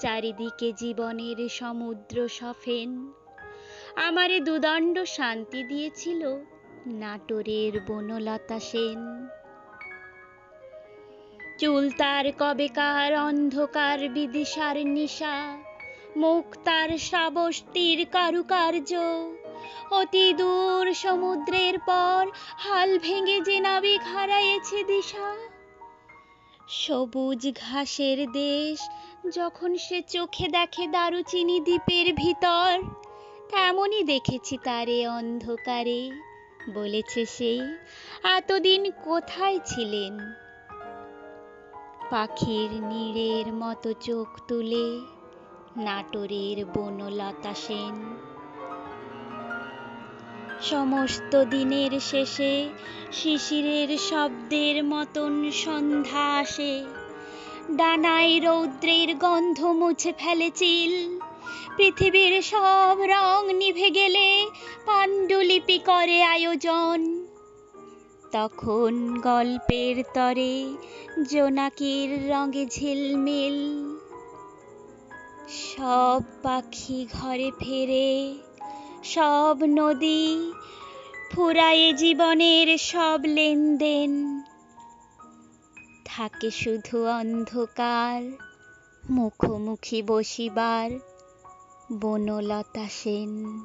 চারিদিকে জীবনের সমুদ্র সফেন। আমারে দুদণ্ড শান্তি দিয়েছিল নাটোরের বনলতা সেন। চুল তার কবেকার অন্ধকার বিদিশার নিশা, মুখ তার সাবস্তির কারুকার্য। অতি দূর সমুদ্রের পর হাল ভেঙে যে নাবিক হারাইছে দিশা সবুজ ঘাসের দেশ, যখন সে চোখে দেখে দারুচিনি দ্বীপের ভিতর, তেমনই দেখেছি তারে অন্ধকারে, বলেছে সে, এতদিন কোথায় ছিলেন? পাখির নীড়ের মতো চোখ তুলে, নাটোরের বনলতা সেন সমস্ত দিনের শেষে শিশিরের শব্দের মতন সন্ধ্যা আসে। ডানায় রৌদ্রের গন্ধ মুছে ফেলে চিল। পৃথিবীর সব রং নিভে গেলে পাণ্ডুলিপি করে আয়োজন। তখন গল্পের তরে জোনাকির রঙে ঝিলমিল। সব পাখি ঘরে ফেরে সব নদী ফুরায়ে জীবনের সব লেনদেন। থাকে শুধু অন্ধকার মুখোমুখি বসিবার বনলতা সেন।